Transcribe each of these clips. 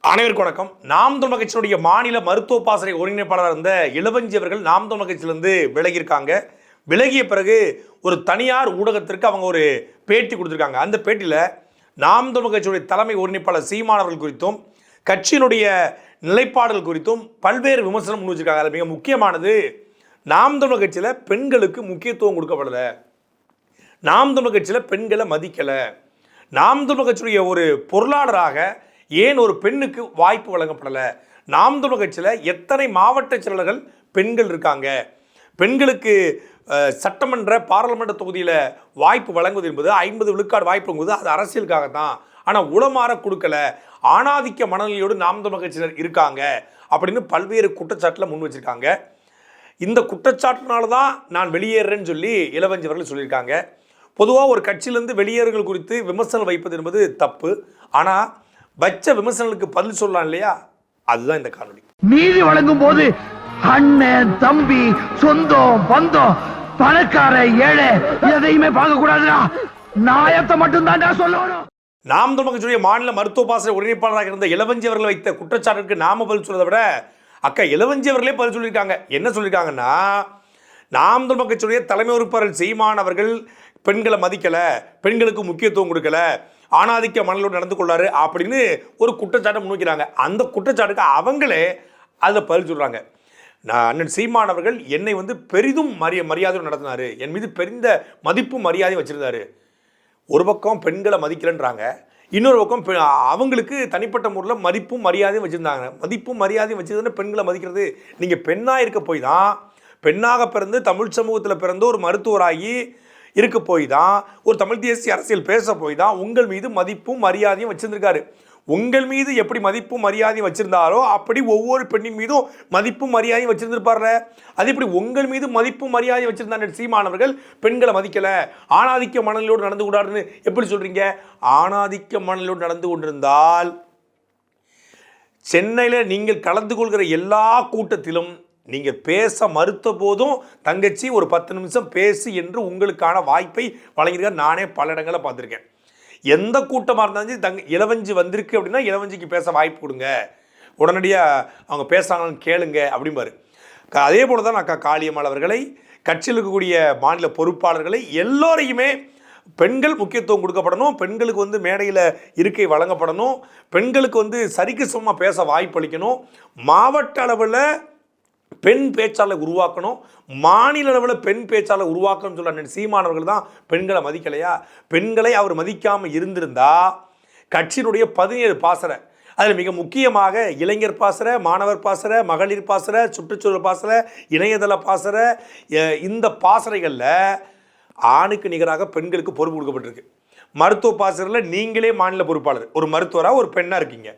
அனைவருக்கும் வணக்கம். நாம் தமிழ் கட்சியினுடைய மாநில மருத்துவ பாசறை ஒருங்கிணைப்பாளராக இருந்த இளவஞ்சி அவர்கள் நாம் தமிழ் கட்சியிலிருந்து விலகியிருக்காங்க. விலகிய பிறகு ஒரு தனியார் ஊடகத்திற்கு அவங்க ஒரு பேட்டி கொடுத்துருக்காங்க. அந்த பேட்டியில் நாம் தமிழ் கட்சியுடைய தலைமை ஒருங்கிணைப்பாளர் சீமானவர்கள் குறித்தும் கட்சியினுடைய நிலைப்பாடுகள் குறித்தும் பல்வேறு விமர்சனம் முன் வச்சிருக்காங்க. அதில் மிக முக்கியமானது நாம் தமிழ் கட்சியில் பெண்களுக்கு முக்கியத்துவம் கொடுக்கப்படலை. நாம் தமிழ் கட்சியில் பெண்களை மதிக்கலை. நாம் தமிழ் கட்சியுடைய ஒரு பொருளாளராக ஏன் ஒரு பெண்ணுக்கு வாய்ப்பு வழங்கப்படலை? நாம் தமிழ் கட்சியில் எத்தனை மாவட்ட செயலர்கள் பெண்கள் இருக்காங்க? பெண்களுக்கு சட்டமன்ற பாராளுமன்ற தொகுதியில் வாய்ப்பு வழங்குவது என்பது ஐம்பது விழுக்காடு வாய்ப்பு வழங்குவது அது அரசியலுக்காக தான் ஆனால் உளமாற கொடுக்கல. ஆணாதிக்க மனநிலையோடு நாம் தமிழ் கட்சியினர் இருக்காங்க அப்படின்னு பல்வேறு குற்றச்சாட்டில் முன் வச்சுருக்காங்க. இந்த குற்றச்சாட்டுனால தான் நான் வெளியேறேன்னு சொல்லி இளவஞ்சவர்கள் சொல்லியிருக்காங்க. பொதுவாக ஒரு கட்சியிலேருந்து வெளியேறுகள் குறித்து விமர்சனம் வைப்பது என்பது தப்பு. ஆனால் வச்ச விமர்சனங்களுக்கு பதில் சொல்லலாம் இல்லையா? அதுதான் இந்த காணொலி நீதி வழங்கும் போது அண்ணன் தம்பி சொந்தம் பந்தம் பணக்கார ஏழை எதையுமே பார்க்க கூடாதுடா நாயத்தை மட்டும் தான்டா சொல்லணும். நாம் தமிழ் கட்சியுடைய மாநில மருத்துவ பாசறை ஒருங்கிணைப்பாளராக இருந்த இளவஞ்சி அவர்கள் வைத்த குற்றச்சாட்டுக்கு நாம பதில் சொல்றதை விட அக்கா இளவஞ்சி அவர்களே பதில் சொல்லியிருக்காங்க. என்ன சொல்லியிருக்காங்கன்னா நாம் தமிழ் கட்சியுடைய தலைமை உறுப்பினர் சீமான் அவர்கள் பெண்களை மதிக்கலை பெண்களுக்கு முக்கியத்துவம் கொடுக்கல ஆணாதிக்க மணலோடு நடந்து கொள்ளாரு அப்படின்னு ஒரு குற்றச்சாட்டை முன்வைக்கிறாங்க. அந்த குற்றச்சாட்டுக்கு அவங்களே அதை பதில் சொல்கிறாங்க நான் அண்ணன் சீமான் அவர்கள் என்னை வந்து பெரிதும் மரிய மரியாதையோடு நடத்தினார். என் மீது பெரிந்த மதிப்பும் மரியாதையும் வச்சுருந்தாரு. ஒரு பக்கம் பெண்களை மதிக்கலைன்றாங்க. இன்னொரு பக்கம் பெ- அவங்களுக்கு தனிப்பட்ட முறையில் மதிப்பும் மரியாதையும் வச்சுருந்தாங்க. மதிப்பும் மரியாதையும் வச்சுருந்தா பெண்களை மதிக்கிறது. நீங்கள் பெண்ணாக இருக்க போய் தான் பெண்ணாக பிறந்து தமிழ் சமூகத்தில் பிறந்து ஒரு மருத்துவராகி இருக்க போய் தான் ஒரு தமிழ் தேசிய அரசியல் பேச போய் தான் உங்கள் மீது மதிப்பும் மரியாதையும் வச்சுருந்துருக்காரு. உங்கள் மீது எப்படி மதிப்பும் மரியாதையும் வச்சிருந்தாரோ அப்படி ஒவ்வொரு பெண்ணின் மீதும் மதிப்பும் மரியாதையும் வச்சிருந்திருப்பார்ல. அது எப்படி உங்கள் மீது மதிப்பும் மரியாதையும் வச்சிருந்தாங்க சீமானவர்கள் பெண்களை மதிக்கல. ஆணாதிக்க மணலோடு நடந்து கூடாதுன்னு எப்படி சொல்றீங்க? ஆணாதிக்க மணலோடு நடந்து கொண்டிருந்தால் சென்னையில் நீங்கள் கலந்து கொள்கிற எல்லா கூட்டத்திலும் நீங்கள் பேச மறுத்த போதும் தங்கச்சி ஒரு பத்து நிமிஷம் பேசு என்று உங்களுக்கான வாய்ப்பை வழங்கியிருக்கார். நானே பல இடங்களில் பார்த்துருக்கேன். எந்த கூட்டமாக இருந்தாலும் தங் தங்க இளவஞ்சி வந்திருக்கு அப்படின்னா இளவஞ்சிக்கு பேச வாய்ப்பு கொடுங்க. உடனடியாக அவங்க பேசுகிறாங்கன்னு கேளுங்க அப்படிம்பாரு. க- அதே போல் தான் அக்கா காளியம்மாள் அவர்களை கட்சியில் இருக்கக்கூடிய மாநில பொறுப்பாளர்களை எல்லோரையுமே பெண்கள் முக்கியத்துவம் கொடுக்கப்படணும். பெண்களுக்கு வந்து மேடையில் இருக்கை வழங்கப்படணும். பெண்களுக்கு வந்து சரிக்கு சமமாக பேச வாய்ப்பளிக்கணும் மாவட்ட அளவில் பெண் பேச்சாளர் உருவாக்கணும். மாநில அளவில் பெண் பேச்சாளர் உருவாக்கணும்னு சொல்ல சீமானவர்கள் தான் பெண்களை மதிக்கலையா? பெண்களை அவர் மதிக்காமல் இருந்திருந்தா கட்சியினுடைய பதினேழு பாசறை அதில் மிக முக்கியமாக இளைஞர் பாசறை மாணவர் பாசறை மகளிர் பாசறை சுற்றுச்சூழல் பாசறை இணையதள பாசறை இந்த பாசறைகளில் ஆணுக்கு நிகராக பெண்களுக்கு பொறுப்பு கொடுக்கப்பட்டிருக்கு. மருத்துவ பாசறையில் நீங்களே மாநில பொறுப்பாளர். ஒரு மருத்துவராக ஒரு பெண்ணாக இருக்கீங்க.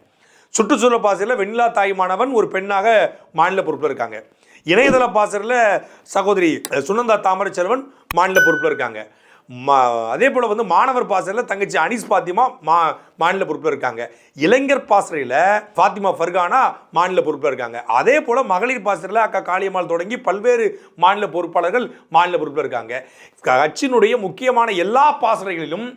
சுற்றுச்சூழல் பாசறையில் வெண்ணிலா தாய்மானவன் ஒரு பெண்ணாக மாநில பொறுப்பில் இருக்காங்க. இணையதள பாசறையில் சகோதரி சுனந்தா தாமரை செல்வன் மாநில பொறுப்பில் இருக்காங்க. மா அதே போல் வந்து மாணவர் பாசறையில் தங்கச்சி அனிஸ் பாத்திமா மா மாநில பொறுப்பில் இருக்காங்க. இளைஞர் பாசறையில் ஃபாத்திமா ஃபர்கானா மாநில பொறுப்பில் இருக்காங்க. அதே போல் மகளிர் பாசறையில் அக்கா காளியம்மாள் தொடங்கி பல்வேறு மாநில பொறுப்பாளர்கள் மாநில பொறுப்பில் இருக்காங்க. கட்சியினுடைய முக்கியமான எல்லா பாசறைகளிலும்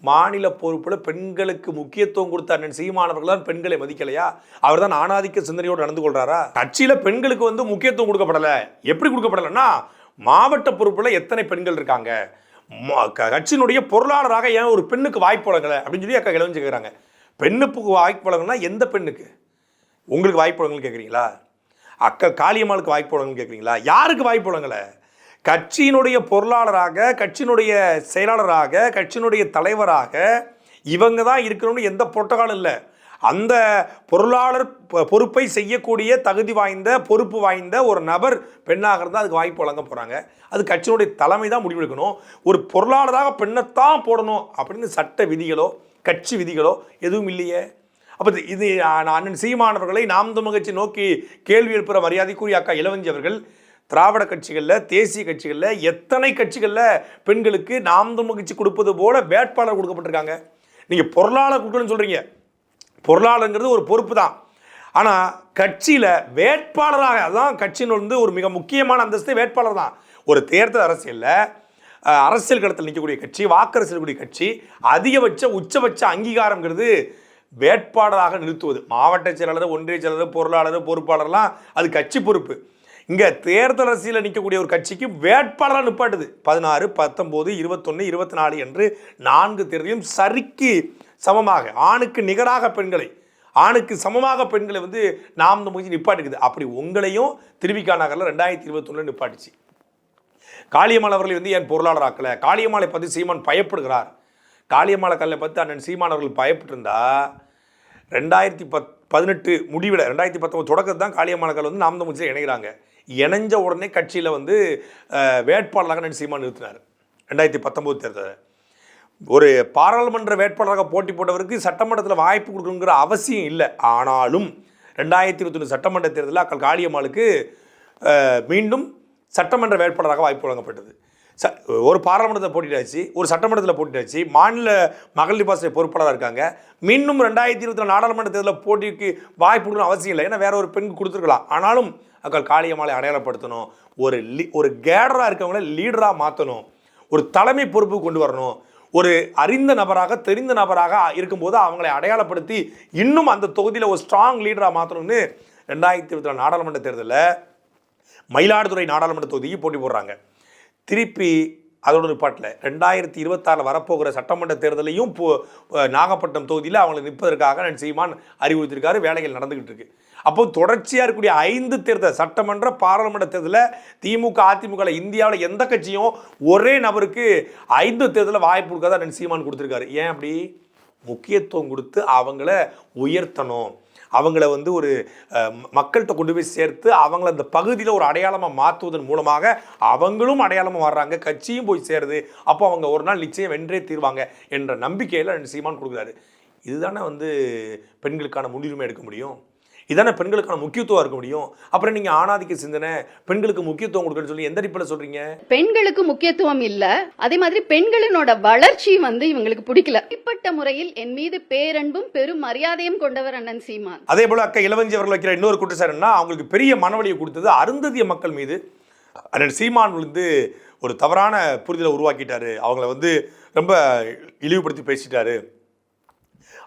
மாநில பொறுப்பில் பெண்களுக்கு முக்கியத்துவம் கொடுத்த அண்ணன் சீமானவர்கள் தான் பெண்களை மதிக்கலையா? அவர் தான் ஆணாதிக்க சிந்தனையோடு நடந்து கொள்றாரா? கட்சியில் பெண்களுக்கு வந்து முக்கியத்துவம் கொடுக்கப்படலை. எப்படி கொடுக்கப்படலைன்னா மாவட்ட பொறுப்பில் எத்தனை பெண்கள் இருக்காங்க? ம- க- கட்சியினுடைய பொருளாளராக ஏன் ஒரு பெண்ணுக்கு வாய்ப்பு வழங்கலை? அப்படின்னு சொல்லி அக்கா கிளம்பி கேட்குறாங்க பெண்ணுக்கு வாய்ப்பு வழங்கினா எந்த பெண்ணுக்கு? உங்களுக்கு வாய்ப்பு வழங்கல் கேட்குறீங்களா அக்கா காளியம்மாளுக்கு வாய்ப்பு வழங்கல் கேட்குறீங்களா யாருக்கு வாய்ப்பு வழங்கலை? கட்சியினுடைய பொருளாளராக கட்சியினுடைய செயலாளராக கட்சியினுடைய தலைவராக இவங்க தான் இருக்கணும்னு எந்த புரோட்டோகாலும் இல்லை. அந்த பொருளாளர் பொறுப்பை செய்யக்கூடிய தகுதி வாய்ந்த பொறுப்பு வாய்ந்த ஒரு நபர் பெண்ணாக இருந்தால் அதுக்கு வாய்ப்பு வழங்க போகிறாங்க அது கட்சியினுடைய தலைமை தான் முடிவெடுக்கணும். ஒரு பொருளாளராக பெண்ணைத்தான் போடணும் அப்படின்னு சட்ட விதிகளோ கட்சி விதிகளோ எதுவும் இல்லையே. அப்போ இது- அண்ணன் சீமானவர்களை நாம் தமிழ் கட்சி நோக்கி கேள்வி எழுப்புகிற மரியாதைக்குரிய அக்கா இளவஞ்சி அவர்கள் திராவிட கட்சிகளில் தேசிய கட்சிகளில் எத்தனை கட்சிகளில் பெண்களுக்கு நாம் தமிழ் கட்சி கொடுப்பது போல வேட்பாளர் கொடுக்கப்பட்டிருக்காங்க. நீங்கள் பொருளாளர் கொடுக்கணும்னு சொல்கிறீங்க பொருளாளருங்கிறது ஒரு பொறுப்பு தான். ஆனால் கட்சியில் வேட்பாளராக அதான் கட்சியின் வந்து ஒரு மிக முக்கியமான அந்தஸ்து வேட்பாளர் தான். ஒரு தேர்தல் அரசியலில் அரசியல் களத்தில் நிற்கக்கூடிய கட்சி வாக்கரசிடக்கூடிய கட்சி அதிகபட்ச உச்சபட்ச அங்கீகாரங்கிறது வேட்பாளராக நிறுத்துவது. மாவட்ட செயலாளர் ஒன்றிய செயலாளர் பொருளாளர் பொறுப்பாளர்லாம் அது கட்சி பொறுப்பு. இங்கே தேர்தல் அரசியலில் நிற்கக்கூடிய ஒரு கட்சிக்கு வேட்பாளராக நிப்பாட்டுது. பதினாறு பத்தொம்போது இருபத்தொன்று இருபத்தி நாலு என்று நான்கு தேர்தலையும் சரிக்கு சமமாக ஆணுக்கு நிகராக பெண்களை ஆணுக்கு சமமாக பெண்களை வந்து நாம் இந்த நிப்பாட்டுக்குது. அப்படி உங்களையும் திருவிக்கா நகரில் ரெண்டாயிரத்தி இருபத்தொன்னு நிப்பாட்டுச்சு. காளியம்மாள் அவர்களை வந்து என் பொருளாளர் ஆக்கலை? காளியம்மாளை பற்றி சீமான் பயப்படுகிறார். காளியம்மாளை கல்லை பற்றி அண்ணன் சீமான் அவர்கள் பயப்பட்டிருந்தா ரெண்டாயிரத்தி பத் பதினெட்டு முடிவில் ரெண்டாயிரத்தி பத்தொம்பது தொடக்கத்து தான் காளியம்மாள் கல் வந்து நாம் தமிழ்ச்சியில் இணைகிறாங்க. இணைஞ்ச உடனே கட்சியில் வந்து வேட்பாளராக நடி சீமா நிறுத்தினார். ரெண்டாயிரத்தி பத்தொம்போது தேர்தலில் ஒரு பாராளுமன்ற வேட்பாளராக போட்டி போட்டவருக்கு சட்டமன்றத்தில் வாய்ப்பு கொடுக்கணுங்கிற அவசியம் இல்லை. ஆனாலும் ரெண்டாயிரத்தி இருபத்தொன்று சட்டமன்ற தேர்தலில் அக்கள் காளியம்மாளுக்கு மீண்டும் சட்டமன்ற வேட்பாளராக வாய்ப்பு வழங்கப்பட்டது. ச ஒரு பாராளுமன்றத்தில் போட்டிட்டாச்சு ஒரு சட்டமன்றத்தில் போட்டிட்டாச்சு மாநில மகளிர் பாசறை பொறுப்பாளராக இருக்காங்க. மீண்டும் ரெண்டாயிரத்தி இருபத்தி நாடாளுமன்ற தேர்தலில் போட்டிக்கு வாய்ப்பு கொடுக்கணும் அவசியம் இல்லை. ஏன்னா வேற ஒரு பெண் கொடுத்துருக்கலாம். ஆனாலும் அக்கள் காளியம்மாளை அடையாளப்படுத்தணும். ஒரு லீ ஒரு கேடராக இருக்கவங்கள லீடராக மாற்றணும் ஒரு தலைமை பொறுப்பு கொண்டு வரணும். ஒரு அறிந்த நபராக தெரிந்த நபராக இருக்கும்போது அவங்களை அடையாளப்படுத்தி இன்னும் அந்த தொகுதியில் ஒரு ஸ்ட்ராங் லீடராக மாற்றணும்னு ரெண்டாயிரத்தி இருபத்தி நாடாளுமன்ற தேர்தலில் மயிலாடுதுறை நாடாளுமன்ற தொகுதிக்கு போட்டி போடுறாங்க. திருப்பி அதோட நிப்பாட்டில். ரெண்டாயிரத்தி இருபத்தாறில் வரப்போகிற சட்டமன்ற தேர்தலையும் நாகப்பட்டினம் தொகுதியில் அவங்களை நிற்பதற்காக நான் சீமான் அறிவுறுத்திருக்காரு வேலைகள் நடந்துக்கிட்டு இருக்கு. அப்போ தொடர்ச்சியாக இருக்கக்கூடிய ஐந்து தேர்தல் சட்டமன்ற பாராளுமன்ற தேர்தலில் திமுக அதிமுக இந்தியாவில் எந்த கட்சியும் ஒரே நபருக்கு ஐந்து தேர்தலில் வாய்ப்பு கொடுக்காத அண்ணன் சீமான் கொடுத்துருக்காரு. ஏன் அப்படி? முக்கியத்துவம் கொடுத்து அவங்கள உயர்த்தணும். அவங்கள வந்து ஒரு மக்கள்கிட்ட கொண்டு போய் சேர்த்து அவங்கள அந்த பகுதியில் ஒரு அடையாளமாக மாற்றுவதன் மூலமாக அவங்களும் அடையாளமாக வர்றாங்க. கட்சியும் போய் சேருது. அப்போ அவங்க ஒரு நாள் நிச்சயம் வென்றே தீர்வாங்க என்ற நம்பிக்கையில் சீமான் கொடுக்குறாரு. இதுதானே வந்து பெண்களுக்கான முன்னுரிமை எடுக்க முடியும்? இதானே பெண்களுக்கான முக்கியத்துவம் இருக்க முடியும். அப்புறம் நீங்கள் ஆணாதிக்க சிந்தனை பெண்களுக்கு முக்கியத்துவம் கொடுக்கணும்னு சொல்லி எந்த அடிப்படையில் சொல்கிறீங்க பெண்களுக்கு முக்கியத்துவம் இல்ல. அதே மாதிரி பெண்களினோட வளர்ச்சி வந்து இவங்களுக்கு பிடிக்கல. இப்பட்ட முறையில் என் மீது பேரன்பும் பெரும் மரியாதையும் கொண்டவர் அண்ணன் சீமான். அதே போல் அக்கா இளவஞ்சி அவர்கள் வைக்கிற இன்னொரு குற்றச்சாட்டுன்னா அவங்களுக்கு பெரிய மனவழியை கொடுத்தது அருந்ததிய மக்கள் மீது. அண்ணன் சீமான் வந்து ஒரு தவறான புரிதலை உருவாக்கிட்டாரு. அவங்கள வந்து ரொம்ப இழிவுபடுத்தி பேசிட்டாரு.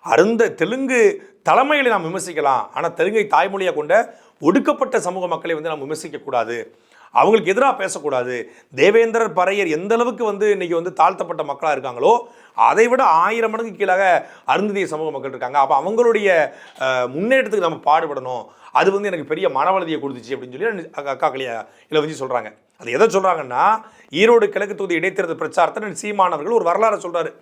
அருந்த தெலுங்கு தலைமைகளை நாம் விமர்சிக்கலாம். ஆனால் தெலுங்கை தாய்மொழியாக கொண்ட ஒடுக்கப்பட்ட சமூக மக்களை வந்து நாம் விமர்சிக்கக்கூடாது. அவங்களுக்கு எதிராக பேசக்கூடாது. தேவேந்திரர் பறையர் எந்த அளவுக்கு வந்து இன்றைக்கி வந்து தாழ்த்தப்பட்ட மக்களாக இருக்காங்களோ அதை விட ஆயிரம் மடங்கு கீழாக அருந்ததிய சமூக மக்கள் இருக்காங்க. அப்போ அவங்களுடைய முன்னேற்றத்துக்கு நம்ம பாடுபடணும். அது வந்து எனக்கு பெரிய மனவளதியை கொடுத்துச்சு அப்படின்னு சொல்லி அக்கா- அக்கா கலியா இதில் சொல்கிறாங்க அது எதை சொல்கிறாங்கன்னா ஈரோடு கிழக்கு தொகுதி இடைத்தேர்தல் பிரச்சாரத்தை சீமானவர்கள் ஒரு வரலாறு சொல்கிறாரு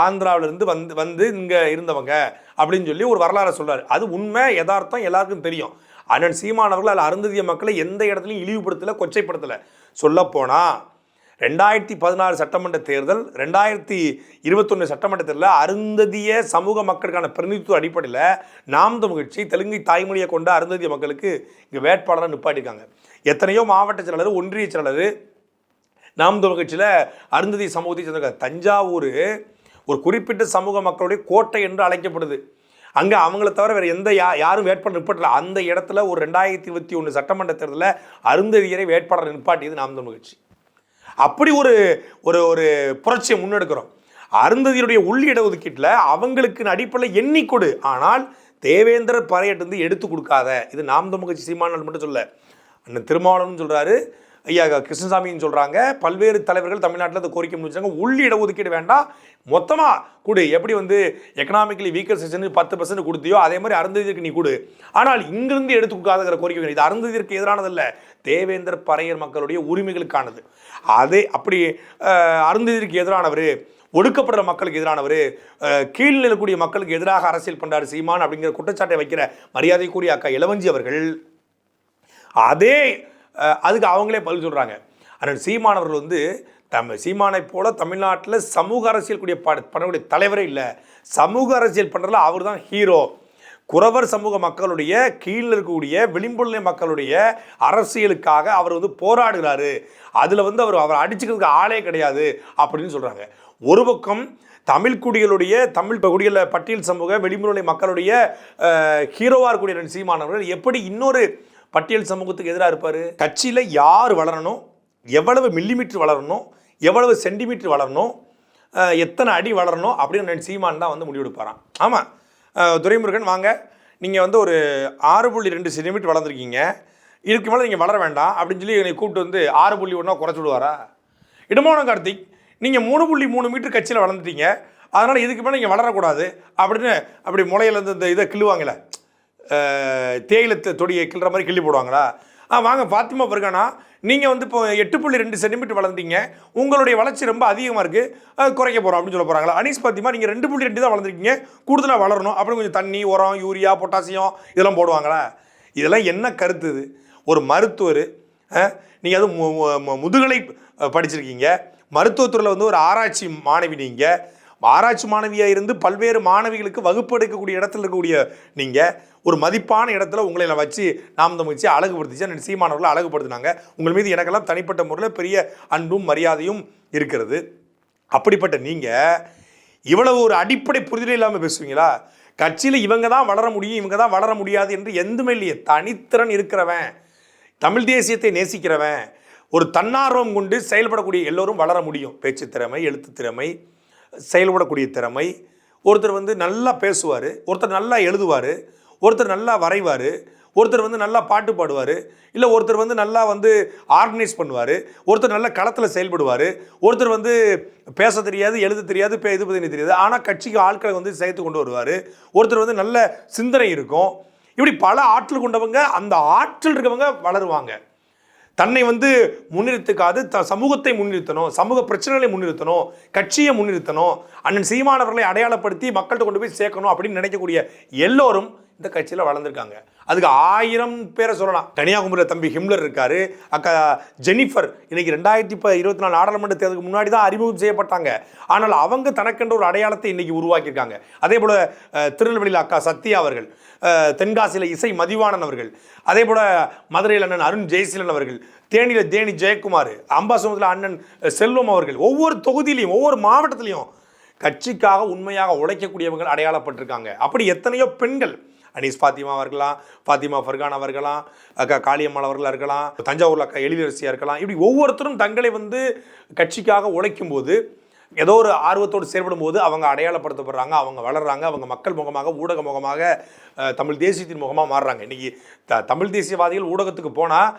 ஆந்திராவிலிருந்து வந்து வந்து இங்கே இருந்தவங்க அப்படின்னு சொல்லி ஒரு வரலாறை சொல்கிறார் அது உண்மை யதார்த்தம் எல்லாருக்கும் தெரியும். அண்ணன் சீமானவர்கள் அதில் அருந்ததிய மக்களை எந்த இடத்துலையும் இழிவுபடுத்தலை கொச்சைப்படுத்தலை. சொல்லப்போனால் ரெண்டாயிரத்தி பதினாறு சட்டமன்ற தேர்தல் ரெண்டாயிரத்தி இருபத்தொன்று சட்டமன்ற தேர்தலில் அருந்ததிய சமூக மக்களுக்கான பிரதிநிதித்துவ அடிப்படையில் நாம் தமிழ்ச்சி தெலுங்கை தாய்மொழியை கொண்ட அருந்ததிய மக்களுக்கு இங்கே வேட்பாளராக நிப்பாட்டிருக்காங்க எத்தனையோ மாவட்ட செயலாளர் ஒன்றிய செயலாளர் நாம் தமிழ் கட்சியில் அருந்ததி சமூகத்தை சேர்ந்த தஞ்சாவூர் ஒரு குறிப்பிட்ட சமூக மக்களுடைய கோட்டை என்று அழைக்கப்படுது. அங்கே அவங்கள தவிர வேறு எந்த யா யாரும் வேட்பாளர் நிப்பாட்டல. அந்த இடத்துல ஒரு ரெண்டாயிரத்தி இருபத்தி ஒன்று சட்டமன்ற தேர்தலில் அருந்ததியரை வேட்பாளர் நிற்பாட்டியது நாம் தமிழ் கட்சி. அப்படி ஒரு ஒரு ஒரு புரட்சியை முன்னெடுக்கிறோம். அருந்ததியுடைய உள் இடஒதுக்கீட்டில் அவங்களுக்கு அடிப்படையில் எண்ணி கொடு. ஆனால் தேவேந்திர பறையட்டு வந்து எடுத்து கொடுக்காத. இது நாம் தமிழ் கட்சி சீமானால் மட்டும் சொல்ல. அண்ணன் திருமாவளவன் சொல்கிறாரு ஐயா கிருஷ்ணசாமின்னு சொல்கிறாங்க பல்வேறு தலைவர்கள் தமிழ்நாட்டில் அந்த கோரிக்கை முடிச்சாங்க உள் இடஒதுக்கீடு வேண்டாம். மொத்தமாக கொடு. எப்படி வந்து எக்கனாமிக்கலி வீக்கர் செக்ஷன் பத்து பர்சன்ட் கொடுத்தியோ அதே மாதிரி அருந்ததிற்கு நீ கொடு. ஆனால் இங்கிருந்து எடுத்து கொடுக்காதங்கிற கோரிக்கை இது அருந்ததிற்கு எதிரானதல்ல. தேவேந்திர பறையர் மக்களுடைய உரிமைகளுக்கானது. அதே அப்படி அருந்ததிற்கு எதிரானவர் ஒடுக்கப்படுற மக்களுக்கு எதிரானவர் கீழ் நிலக்கூடிய மக்களுக்கு எதிராக அரசியல் பண்றாரு சீமான் அப்படிங்கிற குற்றச்சாட்டை வைக்கிற மரியாதைக்குரிய அக்கா இளவஞ்சி அவர்கள். அதே அதுக்கு அவங்களே பதில் சொல்கிறாங்க அண்ணன் சீமானவர்கள் வந்து தம் சீமானை போல தமிழ்நாட்டில் சமூக அரசியல் கூடிய ப பண்ணக்கூடிய தலைவரே இல்லை. சமூக அரசியல் பண்ணுறதுல அவர் தான் ஹீரோ குறவர் சமூக மக்களுடைய கீழில் இருக்கக்கூடிய விளிம்புள்ள மக்களுடைய அரசியலுக்காக அவர் வந்து போராடுகிறாரு. அதில் வந்து அவர் அவர் அடிச்சுக்கிறதுக்கு ஆளே கிடையாது அப்படின்னு சொல்கிறாங்க ஒரு பக்கம் தமிழ் குடிகளுடைய தமிழ் குடிகள பட்டியல் சமூக வெளிமுறை மக்களுடைய ஹீரோவாக இருக்கக்கூடிய ரெண்டு சீமானவர்கள் எப்படி இன்னொரு பட்டியல் சமூகத்துக்கு எதிராக இருப்பார். கட்சியில் யார் வளரணும் எவ்வளவு மில்லிமீட்டர் வளரணும் எவ்வளவு சென்டிமீட்டர் வளரணும் எத்தனை அடி வளரணும் அப்படின்னு சீமான் தான் வந்து முடிவெடுப்பாராம். ஆமாம் துரைமுருகன் வாங்க. நீங்கள் வந்து ஒரு ஆறு புள்ளி ரெண்டு சென்டிமீட்டர் வளர்ந்துருக்கீங்க. இதுக்கு மேலே நீங்கள் வளர வேண்டாம் அப்படின்னு சொல்லி என்னை கூப்பிட்டு வந்து ஆறு புள்ளி ஒன்றா குறைச்சி விடுவாரா? இடமான கார்த்திக் நீங்கள் மூணு புள்ளி மூணு மீட்டர் கட்சியில் வளர்ந்துட்டீங்க. அதனால் இதுக்கு மேலே நீங்கள் வளரக்கூடாது அப்படின்னு அப்படி முளையிலேருந்து இந்த இதை கிள்ளுவாங்களே தேயிலத்தை தேயிலை தொடியை கிள்ற மாதிரி கிள்ளி போடுவாங்களா? ஆ வாங்க ஃபாத்திமா பர்கானா நீங்கள் வந்து இப்போ எட்டு புள்ளி ரெண்டு சென்டிமீட்டர் வளர்ந்தீங்க. உங்களுடைய வளர்ச்சி ரொம்ப அதிகமாக இருக்குது குறைக்க போகிறோம் அப்படின்னு சொல்ல போகிறாங்களா அனீஸ் பாத்திமா நீங்கள் ரெண்டு புள்ளி ரெண்டு தான் வளர்ந்துருக்கீங்க. கூடுதலாக வளரணும். அப்படின்னு கொஞ்சம் தண்ணி உரம் யூரியா பொட்டாசியம் இதெல்லாம் போடுவாங்களா? இதெல்லாம் என்ன கருத்து இது? ஒரு மருத்துவர் நீங்கள் அது மு- முதுகலை படிச்சிருக்கீங்க. மருத்துவத்துறையில் வந்து ஒரு ஆராய்ச்சி மாணவி நீங்கள் ஆராய்ச்சி மாணவியாக இருந்து பல்வேறு மாணவிகளுக்கு வகுப்பு எடுக்கக்கூடிய இடத்துல இருக்கக்கூடிய நீங்கள் ஒரு மதிப்பான இடத்துல உங்களை நான் வச்சு நாம் தமிழ்ச்சி அழகுபடுத்திச்சு அந்த சீமானவர்களை அழகுபடுத்தினாங்க. உங்கள் மீது எனக்கெல்லாம் தனிப்பட்ட முறையில் பெரிய அன்பும் மரியாதையும் இருக்கிறது. அப்படிப்பட்ட நீங்கள் இவ்வளவு ஒரு அடிப்படை புரிதல் இல்லாமல் பேசுவீங்களா? கட்சியில் இவங்க தான் வளர முடியும் இவங்க தான் வளர முடியாது என்று எந்துமே இல்லையே தனித்திறன் இருக்கிறவன் தமிழ் தேசியத்தை நேசிக்கிறவன் ஒரு தன்னார்வம் கொண்டு செயல்படக்கூடிய எல்லோரும் வளர முடியும். பேச்சு திறமை எழுத்து திறமை செயல்படக்கூடிய திறமை. ஒருத்தர் வந்து நல்லா பேசுவார் ஒருத்தர் நல்லா எழுதுவார் ஒருத்தர் நல்லா வரைவார் ஒருத்தர் வந்து நல்லா பாட்டு பாடுவார் இல்லை ஒருத்தர் வந்து நல்லா வந்து ஆர்கனைஸ் பண்ணுவார் ஒருத்தர் நல்ல களத்தில் செயல்படுவார் ஒருத்தர் வந்து பேச தெரியாது எழுத தெரியாது பே இது பற்றி தெரியாது ஆனால் கட்சிக்கு ஆட்களை வந்து சேர்த்து கொண்டு வருவார் ஒருத்தர் வந்து நல்ல சிந்தனை இருக்கும். இப்படி பல ஆற்றல் கொண்டவங்க அந்த ஆற்றல் இருக்கவங்க வளருவாங்க. தன்னை வந்து முன்னிறுத்துக்காது த சமூகத்தை முன்னிறுத்தணும் சமூக பிரச்சனைகளை முன்னிறுத்தணும் கட்சியை முன்னிறுத்தணும் அண்ணன் சீமானவர்களை அடையாளப்படுத்தி மக்கள்கிட்ட கொண்டு போய் சேர்க்கணும் அப்படின்னு நினைக்கக்கூடிய எல்லோரும் இந்த கட்சியில் வளர்ந்துருக்காங்க. அதுக்கு ஆயிரம் பேரை சொல்லலாம். கன்னியாகுமரியில் தம்பி ஹிம்லர் இருக்காரு அக்கா ஜெனிஃபர் இன்னைக்கு ரெண்டாயிரத்தி இப்போ இருபத்தி நாலு நாடாளுமன்ற தேர்தலுக்கு முன்னாடி தான் அறிமுகம் செய்யப்பட்டாங்க. ஆனால் அவங்க தனக்கென்ற ஒரு அடையாளத்தை இன்னைக்கு உருவாக்கியிருக்காங்க. அதே போல் திருநெல்வேலியில் அக்கா சத்யா அவர்கள் தென்காசியில் இசை மதிவாணன் அவர்கள் அதே போல் மதுரையில் அண்ணன் அருண் ஜெயசீலன் அவர்கள் தேனியில் தேனி ஜெயக்குமார் அம்பாசமுத்தில் அண்ணன் செல்வம் அவர்கள் ஒவ்வொரு தொகுதியிலையும் ஒவ்வொரு மாவட்டத்திலையும் கட்சிக்காக உண்மையாக உழைக்கக்கூடியவர்கள் அடையாளப்பட்டிருக்காங்க. அப்படி எத்தனையோ பெண்கள் அனீஸ் ஃபாத்திமா இருக்கலாம் ஃபாத்திமா ஃபர்கான் அவர்களாம் அக்கா காளியம்மாள் அவர்களாக இருக்கலாம் தஞ்சாவூரில் அக்கா எழிலரசியாக இருக்கலாம் இப்படி ஒவ்வொருத்தரும் தங்களை வந்து கட்சிக்காக உழைக்கும் போது ஏதோ ஒரு ஆர்வத்தோடு செயல்படும் போது அவங்க அடையாளப்படுத்தப்படுறாங்க அவங்க வளர்றாங்க அவங்க மக்கள் முகமாக ஊடக முகமாக தமிழ் தேசியத்தின் முகமாக மாறுறாங்க. இன்றைக்கி த தமிழ் தேசியவாதிகள் ஊடகத்துக்கு போனால்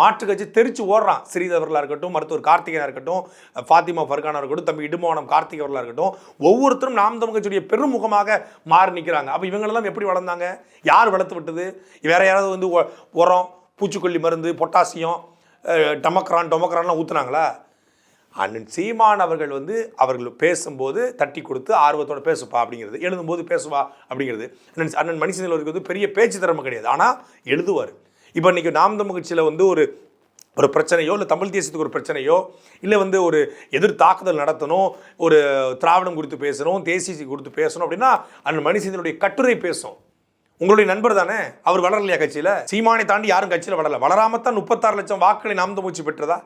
மாற்று கட்சி தெரிச்சு ஓடுறான். ஸ்ரீதவர்களாக இருக்கட்டும் மருத்துவர் கார்த்திகனாக இருக்கட்டும் ஃபாத்திமா ஃபர்கானாக இருக்கட்டும் தம்பி இடுமோனம் கார்த்திக் அவர்களாக இருக்கட்டும் ஒவ்வொருத்தரும் நாம் தமிழ் கட்சியுடைய பெருமுகமாக மாறி நிற்கிறாங்க அப்போ இவங்களெல்லாம் எப்படி வளர்ந்தாங்க? யார் வளர்த்து விட்டது? வேற யாராவது வந்து உரம் பூச்சிக்கொல்லி மருந்து பொட்டாசியம் டமக்ரான் டொமக்ரான்லாம் ஊற்றுனாங்களா அண்ணன் சீமான் அவர்கள் வந்து அவர்கள் பேசும்போது தட்டி கொடுத்து ஆர்வத்தோட பேசுப்பா அப்படிங்கிறது எழுதும்போது பேசுவா அப்படிங்கிறது. அண்ணன் அண்ணன் மணிசனில் வந்து பெரிய பேச்சு திறமை கிடையாது. ஆனால் எழுதுவார். இப்போ இன்றைக்கி நாம் தமிழ் கட்சியில் வந்து ஒரு ஒரு பிரச்சனையோ இல்லை தமிழ் தேசியத்துக்கு ஒரு பிரச்சனையோ இல்லை வந்து ஒரு எதிர் தாக்குதல் நடத்தணும் ஒரு திராவிடம் குறித்து பேசணும் தேசிய குறித்து பேசணும் அப்படின்னா அண்ணன் மணிசேந்திரனுடைய கட்டுரை பேசும். உங்களுடைய நண்பர் தானே? அவர் வளரலையா கட்சியில்? சீமானை தாண்டி யாரும் கட்சியில் வளரல. வளராமத்தான் முப்பத்தாறு லட்சம் வாக்குகளை நாம் தமிழ்ச்சி பெற்றதா?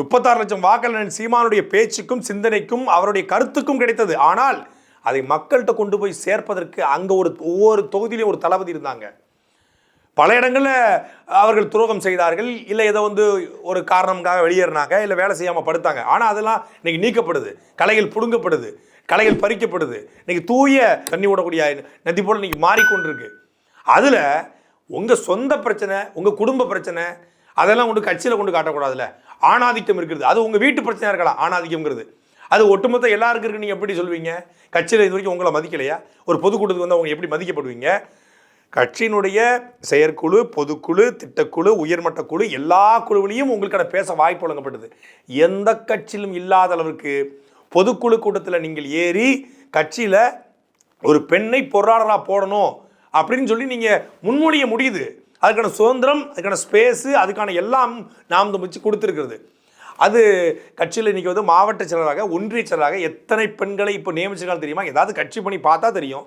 முப்பத்தாறு லட்சம் வாக்கள் சீமானுடைய பேச்சுக்கும் சிந்தனைக்கும் அவருடைய கருத்துக்கும் கிடைத்தது. ஆனால் அதை மக்கள்கிட்ட கொண்டு போய் சேர்ப்பதற்கு அங்கே ஒரு ஒவ்வொரு தொகுதியிலையும் ஒரு தளபதி இருந்தாங்க. பல இடங்களில் அவர்கள் துரோகம் செய்தார்கள். இல்லை ஏதோ வந்து ஒரு காரணம்காக வெளியேறினாங்க. இல்லை வேலை செய்யாமல் படுத்தாங்க. ஆனால் அதெல்லாம் இன்றைக்கி நீக்கப்படுது. கலைகள் புடுங்கப்படுது. கலைகள் பறிக்கப்படுது. இன்றைக்கி தூய தண்ணி விடக்கூடிய நதி போல் இன்றைக்கி மாறிக்கொண்டிருக்கு. அதில் உங்கள் சொந்த பிரச்சனை உங்கள் குடும்ப பிரச்சனை அதெல்லாம் கொண்டு கட்சியில் கொண்டு காட்டக்கூடாதுல்ல. ஆணாதிக்கம் இருக்கிறது. அது உங்கள் வீட்டு பிரச்சனையாக இருக்கலாம் ஆணாதிக்கம்ங்கிறது. அது ஒட்டுமொத்த எல்லாருக்கும் இருக்கு. நீங்கள் எப்படி சொல்வீங்க? கட்சியில் இது வரைக்கும் உங்களை மதிக்கலையா? ஒரு பொதுக்கூட்டத்துக்கு வந்து அவங்க எப்படி மதிக்கப்படுவீங்க? கட்சியினுடைய செயற்குழு பொதுக்குழு திட்டக்குழு உயர்மட்ட குழு எல்லா குழுவிலையும் உங்களுக்கான பேச வாய்ப்பு வழங்கப்பட்டது. எந்த கட்சியிலும் இல்லாத அளவிற்கு பொதுக்குழு கூட்டத்தில் நீங்கள் ஏறி கட்சியில் ஒரு பெண்ணை பொருளாளராக போடணும் அப்படின்னு சொல்லி நீங்கள் முன்மொழிய முடியுது. அதுக்கான சுதந்திரம் அதுக்கான ஸ்பேஸு அதுக்கான எல்லாம் நாம் வச்சு கொடுத்துருக்கிறது. அது கட்சியில் இன்றைக்கி வந்து மாவட்ட செயலராக ஒன்றிய செயலராக எத்தனை பெண்களை இப்போ நியமிச்சிருக்காங்க தெரியுமா? ஏதாவது கட்சி பண்ணி பார்த்தா தெரியும்.